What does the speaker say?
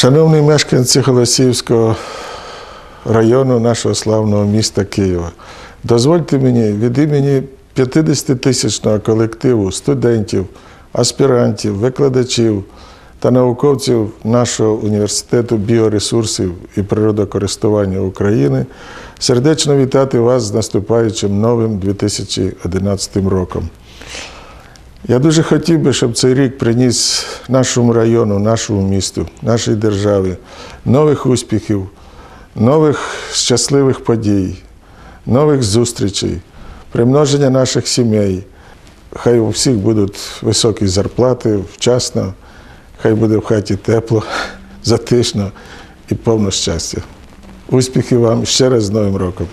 Шановні мешканці Голосіївського району нашого славного міста Києва, дозвольте мені від імені 50-тисячного колективу студентів, аспірантів, викладачів та науковців нашого університету біоресурсів і природокористування України сердечно вітати вас з наступаючим новим 2011 роком. Я дуже хотів би, щоб цей рік приніс нашому району, нашому місту, нашій державі нових успіхів, нових щасливих подій, нових зустрічей, примноження наших сімей. Хай у всіх будуть високі зарплати вчасно, хай буде в хаті тепло, затишно і повно щастя. Успіхів вам ще раз з Новим роком!